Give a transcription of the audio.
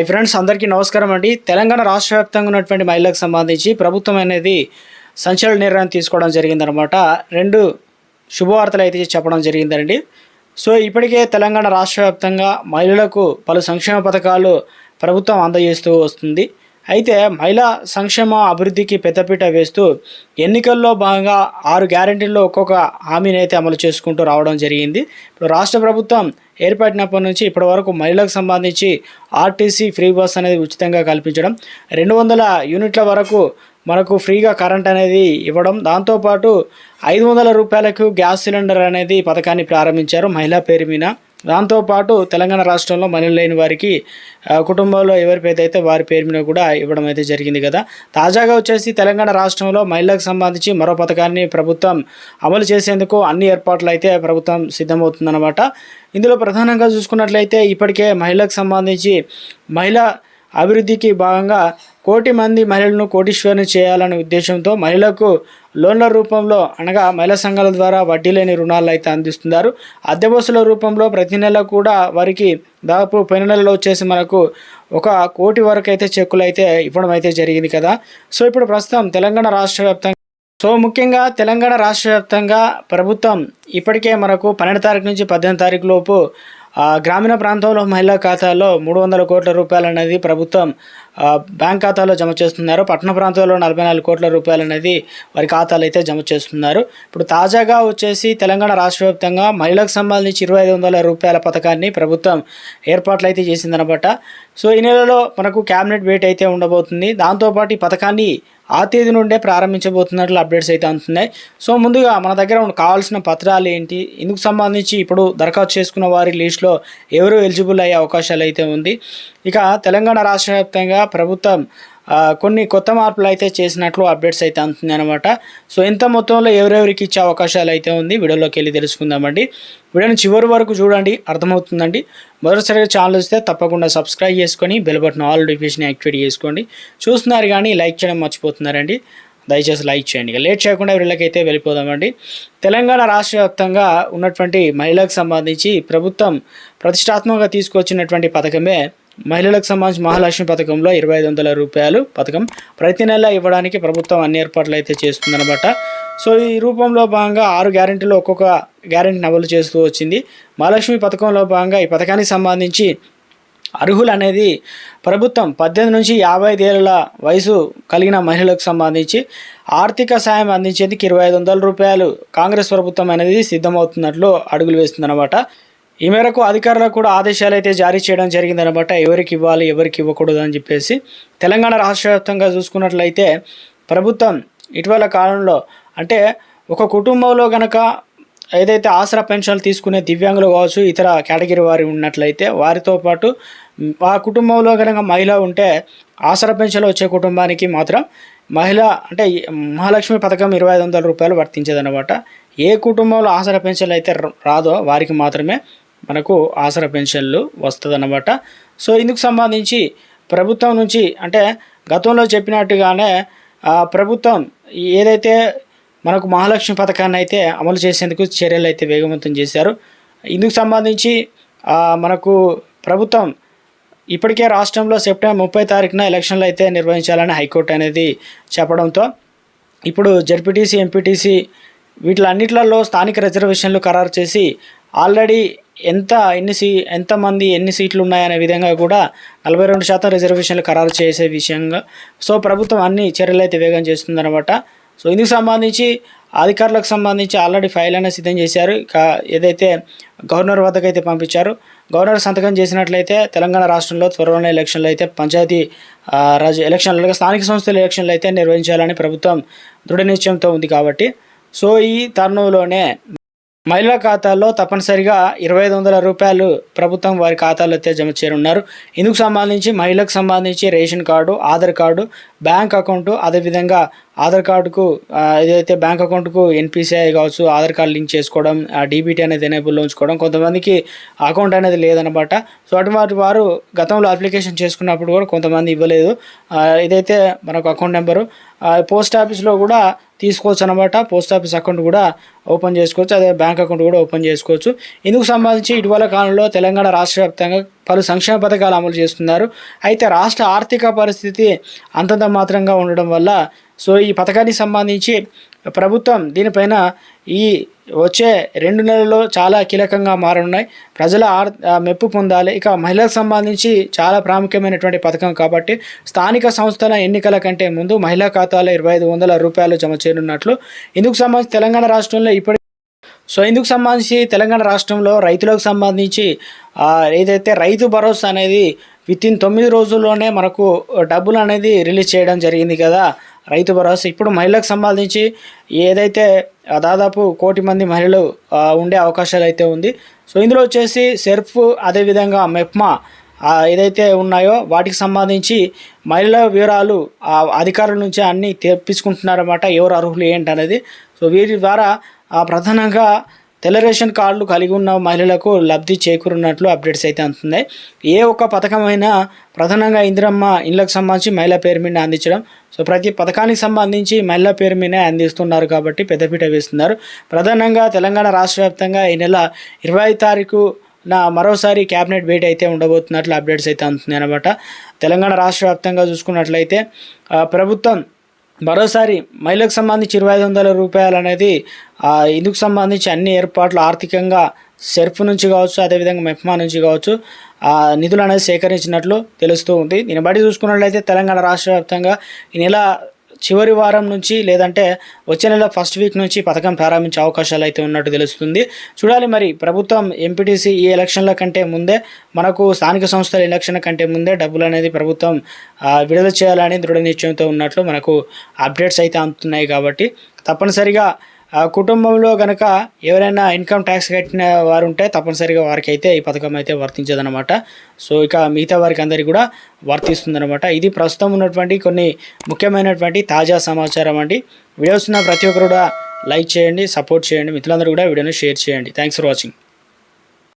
Hi friends అందరికీ నమస్కారం అండి. తెలంగాణ రాష్ట్ర వ్యాప్తంగా ఉన్నటువంటి మహిళలకు సంబంధించి ప్రభుత్వం అనేది సంచలన నిర్ణయం తీసుకోవడం జరిగిందనమాట రెండు శుభవార్తలు అయితే చెప్పడం జరిగిందండి. సో ఇప్పటికే తెలంగాణ రాష్ట్ర వ్యాప్తంగా మహిళలకు పలు సంక్షేమ పథకాలు ప్రభుత్వం అందజేస్తూ వస్తుంది. అయితే మహిళా సంక్షేమ అభివృద్ధికి పెద్దపీట వేస్తూ ఎన్నికల్లో భాగంగా ఆరు గ్యారంటీల్లో ఒక్కొక్క హామీని అయితే అమలు చేసుకుంటూ రావడం జరిగింది. ఇప్పుడు రాష్ట్ర ప్రభుత్వం ఏర్పడినప్పటి నుంచి ఇప్పటి వరకు మహిళలకు సంబంధించి ఆర్టీసీ ఫ్రీ బస్ అనేది ఉచితంగా కల్పించడం. రెండు వందల యూనిట్ల వరకు మనకు ఫ్రీగా కరెంట్ అనేది ఇవ్వడం. దాంతోపాటు ఐదు వందల రూపాయలకు గ్యాస్ సిలిండర్ అనేది పథకాన్ని ప్రారంభించారు మహిళా పేరు మీద. దాంతోపాటు తెలంగాణ రాష్ట్రంలో మహిళలు లేని వారికి కుటుంబంలో ఎవరి పేరు అయితే వారి పేరు మీద కూడా ఇవ్వడం అయితే జరిగింది కదా. తాజాగా వచ్చేసి తెలంగాణ రాష్ట్రంలో మహిళలకు సంబంధించి మరో పథకాన్ని ప్రభుత్వం అమలు చేసేందుకు అన్ని ఏర్పాట్లు అయితే ప్రభుత్వం సిద్ధమవుతుందన్నమాట. ఇందులో ప్రధానంగా చూసుకున్నట్లయితే ఇప్పటికే మహిళలకు సంబంధించి మహిళ అభివృద్ధికి భాగంగా కోటి మంది మహిళలను కోటీశ్వరుని చేయాలనే ఉద్దేశంతో మహిళలకు లోన్ల రూపంలో అనగా మహిళా సంఘాల ద్వారా వడ్డీ లేని రుణాలు అయితే అందిస్తున్నారు. అద్దె బస్సుల రూపంలో ప్రతి నెల కూడా వారికి దాదాపు పోయిన నెలలో వచ్చేసి మనకు ఒక కోటి వరకు అయితే చెక్కులు అయితే ఇవ్వడం అయితే జరిగింది కదా. సో ఇప్పుడు ప్రస్తుతం తెలంగాణ రాష్ట్ర వ్యాప్తంగా సో ముఖ్యంగా తెలంగాణ రాష్ట్ర వ్యాప్తంగా ప్రభుత్వం ఇప్పటికే మనకు పన్నెండు తారీఖు నుంచి పద్దెనిమిది తారీఖు లోపు గ్రామీణ ప్రాంతంలో మహిళా ఖాతాలో మూడు వందల కోట్ల రూపాయలు అనేది ప్రభుత్వం బ్యాంక్ ఖాతాలో జమ చేస్తున్నారు. పట్టణ ప్రాంతంలో నలభై నాలుగు కోట్ల రూపాయలు అనేది వారి ఖాతాలు అయితే జమ చేస్తున్నారు. ఇప్పుడు తాజాగా వచ్చేసి తెలంగాణ రాష్ట్ర వ్యాప్తంగా మహిళలకు సంబంధించి ఇరవై ఐదు వందల రూపాయల పథకాన్ని ప్రభుత్వం ఏర్పాట్లు అయితే చేసిందనమాట సో ఈ నెలలో మనకు క్యాబినెట్ భేటీ అయితే ఉండబోతుంది. దాంతోపాటు ఈ పథకాన్ని ఆ తేదీ నుండే ప్రారంభించబోతున్నట్లు అప్డేట్స్ అయితే అందుతున్నాయి. సో ముందుగా మన దగ్గర ఉన్న కావాల్సిన పత్రాలు ఏంటి? ఇందుకు సంబంధించి ఇప్పుడు దరఖాస్తు చేసుకున్న వారి లిస్టులో ఎవరు ఎలిజిబుల్ అయ్యే అవకాశాలు అయితే ఉంది? ఇక తెలంగాణ రాష్ట్ర వ్యాప్తంగా ప్రభుత్వం కొన్ని కొత్త మార్పులు అయితే చేసినట్లు అప్డేట్స్ అయితే అందుతుంది అనమాట సో ఎంత మొత్తంలో ఎవరెవరికి ఇచ్చే అవకాశాలు అయితే ఉంది వీడియోలోకి వెళ్ళి తెలుసుకుందామండి. వీడియోని చివరి వరకు చూడండి అర్థమవుతుందండి. మొదటిసారిగా ఛానల్ వస్తే తప్పకుండా సబ్స్క్రైబ్ చేసుకొని bell button all notification activate చేసుకోండి. చూస్తున్నారు కానీ లైక్ చేయడం మర్చిపోతున్నారండి. దయచేసి లైక్ చేయండి. ఇక లేట్ చేయకుండా వీళ్ళకైతే వెళ్ళిపోదామండి. తెలంగాణ రాష్ట్ర వ్యాప్తంగా ఉన్నటువంటి మహిళలకు సంబంధించి ప్రభుత్వం ప్రతిష్టాత్మకంగా తీసుకొచ్చినటువంటి పథకమే మహిళలకు సంబంధించి మహాలక్ష్మి పథకంలో ఇరవై ఐదు వందల రూపాయలు పథకం ప్రతి నెల ఇవ్వడానికి ప్రభుత్వం అన్ని ఏర్పాట్లు అయితే చేస్తుందన్నమాట. సో ఈ రూపంలో భాగంగా ఆరు గ్యారెంటీలు ఒక్కొక్క గ్యారెంటీని అమలు చేస్తూ వచ్చింది. మహాలక్ష్మి పథకంలో భాగంగా ఈ పథకానికి సంబంధించి అర్హులు అనేది ప్రభుత్వం పద్దెనిమిది నుంచి యాభై ఐదేళ్ళ వయసు కలిగిన మహిళలకు సంబంధించి ఆర్థిక సాయం అందించేందుకు ఇరవై ఐదు వందల రూపాయలు కాంగ్రెస్ ప్రభుత్వం అనేది సిద్ధమవుతున్నట్లు అడుగులు వేస్తుందన్నమాట. ఈ మేరకు అధికారులకు కూడా ఆదేశాలు అయితే జారీ చేయడం జరిగిందనమాట ఎవరికి ఇవ్వాలి ఎవరికి ఇవ్వకూడదు అని చెప్పేసి తెలంగాణ రాష్ట్ర వ్యాప్తంగా చూసుకున్నట్లయితే ప్రభుత్వం ఇటీవల కాలంలో అంటే ఒక కుటుంబంలో గనక ఏదైతే ఆసరా పెన్షన్లు తీసుకునే దివ్యాంగులు కావచ్చు ఇతర కేటగిరీ వారి ఉన్నట్లయితే వారితో పాటు ఆ కుటుంబంలో కనుక మహిళ ఉంటే ఆసరా పెన్షన్లు వచ్చే కుటుంబానికి మాత్రం మహిళ అంటే మహాలక్ష్మి పథకం ఇరవై ఐదు వందల రూపాయలు వర్తించేదన్నమాట. ఏ కుటుంబంలో ఆసరా పెన్షన్లు అయితే రాదో వారికి మాత్రమే మనకు ఆసరా పెన్షన్లు వస్తుందన్నమాట. సో ఇందుకు సంబంధించి ప్రభుత్వం నుంచి అంటే గతంలో చెప్పినట్టుగానే ప్రభుత్వం ఏదైతే మనకు మహాలక్ష్మి పథకాన్ని అయితే అమలు చేసేందుకు చర్యలు అయితే వేగవంతం చేశారు. ఇందుకు సంబంధించి మనకు ప్రభుత్వం ఇప్పటికే రాష్ట్రంలో సెప్టెంబర్ ముప్పై తారీఖున ఎలక్షన్లు అయితే నిర్వహించాలని హైకోర్టు అనేది చెప్పడంతో ఇప్పుడు జడ్పీటీసీ ఎంపీటీసీ వీటిలన్నిట్లలో స్థానిక రిజర్వేషన్లు ఖరారు చేసి ఆల్రెడీ ఎంత ఎన్ని సీ ఎంతమంది ఎన్ని సీట్లు ఉన్నాయనే విధంగా కూడా నలభై రెండు శాతం రిజర్వేషన్లు ఖరారు చేసే విషయంగా. సో ప్రభుత్వం అన్ని చర్యలు అయితే వేగం చేస్తుందన్నమాట. సో ఇందుకు సంబంధించి అధికారులకు సంబంధించి ఆల్రెడీ ఫైల్ అనేది సిద్ధం చేశారు. ఏదైతే గవర్నర్ వద్దకు అయితే పంపించారు. గవర్నర్ సంతకం చేసినట్లయితే తెలంగాణ రాష్ట్రంలో త్వరలోనే ఎలక్షన్లు అయితే పంచాయతీ రాజు ఎలక్షన్లు స్థానిక సంస్థల ఎలక్షన్లు అయితే నిర్వహించాలని ప్రభుత్వం దృఢ నిశ్చయంతో ఉంది కాబట్టి. సో ఈ తరుణంలోనే మహిళల ఖాతాల్లో తప్పనిసరిగా ఇరవై ఐదు వందల రూపాయలు ప్రభుత్వం వారి ఖాతాలో అయితే జమ చేరున్నారు ఇందుకు సంబంధించి మహిళకు సంబంధించి ration card Aadhaar card bank account అదేవిధంగా ఆధార్ కార్డుకు ఏదైతే బ్యాంక్ అకౌంట్కు ఎన్పిసిఐ కావచ్చు ఆధార్ కార్డు లింక్ చేసుకోవడం డీబీటీ అనేది ఎనేబుల్లో ఉంచుకోవడం కొంతమందికి అకౌంట్ అనేది లేదనమాట. సో అటువంటి వారు గతంలో అప్లికేషన్ చేసుకున్నప్పుడు కూడా కొంతమంది ఇవ్వలేదు. ఇదైతే మనకు అకౌంట్ నెంబరు పోస్ట్ ఆఫీస్లో కూడా తీసుకోవచ్చు అనమాట పోస్ట్ ఆఫీస్ అకౌంట్ కూడా ఓపెన్ చేసుకోవచ్చు. అదే బ్యాంక్ అకౌంట్ కూడా ఓపెన్ చేసుకోవచ్చు. ఇందుకు సంబంధించి ఇటీవల కాలంలో తెలంగాణ రాష్ట్ర వ్యాప్తంగా పలు సంక్షేమ పథకాలు అమలు చేస్తున్నారు. అయితే రాష్ట్ర ఆర్థిక పరిస్థితి అంతంత మాత్రంగా ఉండడం వల్ల సో ఈ పథకానికి సంబంధించి ప్రభుత్వం దీనిపైన ఈ వచ్చే రెండు నెలల్లో చాలా కీలకంగా మారనున్నాయి. ప్రజల ఆర్ మెప్పు పొందాలి. ఇక మహిళలకు సంబంధించి చాలా ప్రాముఖ్యమైనటువంటి పథకం కాబట్టి స్థానిక సంస్థల ఎన్నికల కంటే ముందు మహిళా ఖాతాలో ఇరవై ఐదు వందల రూపాయలు జమ చేయనున్నట్లు ఇందుకు సంబంధించి తెలంగాణ రాష్ట్రంలో ఇప్పటి సో ఇందుకు సంబంధించి తెలంగాణ రాష్ట్రంలో రైతులకు సంబంధించి ఏదైతే రైతు భరోసా అనేది విత్ ఇన్ తొమ్మిది రోజుల్లోనే మనకు డబ్బులు అనేది రిలీజ్ చేయడం జరిగింది కదా రైతు భరోసా. ఇప్పుడు మహిళలకు సంబంధించి ఏదైతే దాదాపు కోటి మంది మహిళలు ఉండే అవకాశాలు అయితే ఉంది. సో ఇందులో వచ్చేసి సెర్ఫ్ అదేవిధంగా మెప్మా ఏదైతే ఉన్నాయో వాటికి సంబంధించి మహిళల వివరాలు ఆ అధికారుల నుంచి అన్నీ తెప్పించుకుంటున్నారన్నమాట ఎవరు అర్హులు ఏంటనేది. సో వీరి ద్వారా ప్రధానంగా తెల్ల రేషన్ కార్డులు కలిగి ఉన్న మహిళలకు లబ్ధి చేకూరున్నట్లు అప్డేట్స్ అయితే అందుతున్నాయి ఏ ఒక్క పథకమైనా ప్రధానంగా ఇందిరమ్మ ఇళ్ళకు సంబంధించి మహిళా పేరు మీద అందించడం. సో ప్రతి పథకానికి సంబంధించి మహిళ పేరు మీదే అందిస్తున్నారు కాబట్టి పెద్దపీట వేస్తున్నారు. ప్రధానంగా తెలంగాణ రాష్ట్ర వ్యాప్తంగా ఈ నెల ఇరవై తారీఖు నా మరోసారి క్యాబినెట్ భేటీ అయితే ఉండబోతున్నట్లు అప్డేట్స్ అయితే అందుతుంది అనమాట తెలంగాణ రాష్ట్ర వ్యాప్తంగా చూసుకున్నట్లయితే ప్రభుత్వం మరోసారి మహిళకు సంబంధించి ఇరవై ఐదు వందల రూపాయలు అనేది ఇందుకు సంబంధించి అన్ని ఏర్పాట్లు ఆర్థికంగా సెర్ఫ్ నుంచి కావచ్చు అదేవిధంగా మెహ్మా నుంచి కావచ్చు నిధులు అనేది సేకరించినట్లు తెలుస్తూ ఉంది. దీన్ని బట్టి చూసుకున్నట్లయితే తెలంగాణ రాష్ట్ర వ్యాప్తంగా ఈ నెల చివరి వారం నుంచి లేదంటే వచ్చే నెల ఫస్ట్ వీక్ నుంచి పథకం ప్రారంభించే అవకాశాలు అయితే ఉన్నట్టు తెలుస్తుంది. చూడాలి మరి ప్రభుత్వం ఎంపీటీసీ ఈ ఎలక్షన్ల కంటే ముందే మనకు స్థానిక సంస్థల ఎలక్షన్ల కంటే ముందే డబ్బులు అనేది ప్రభుత్వం విడుదల చేయాలని దృఢ నిశ్చయంతో ఉన్నట్లు మనకు అప్డేట్స్ అయితే అందుతున్నాయి కాబట్టి తప్పనిసరిగా ఆ కుటుంబంలో కనుక ఎవరైనా ఇన్కమ్ ట్యాక్స్ కట్టిన వారు ఉంటే తప్పనిసరిగా వారికి అయితే ఈ పథకం అయితే వర్తించదనమాట సో ఇక మిగతా వారికి అందరికీ కూడా వర్తిస్తుందనమాట ఇది ప్రస్తుతం ఉన్నటువంటి కొన్ని ముఖ్యమైనటువంటి తాజా సమాచారం అండి. వీడియోస్ ఉన్న ప్రతి ఒక్కరు కూడా లైక్ చేయండి సపోర్ట్ చేయండి. మిత్రులందరూ కూడా వీడియోని షేర్ చేయండి. Thanks for watching.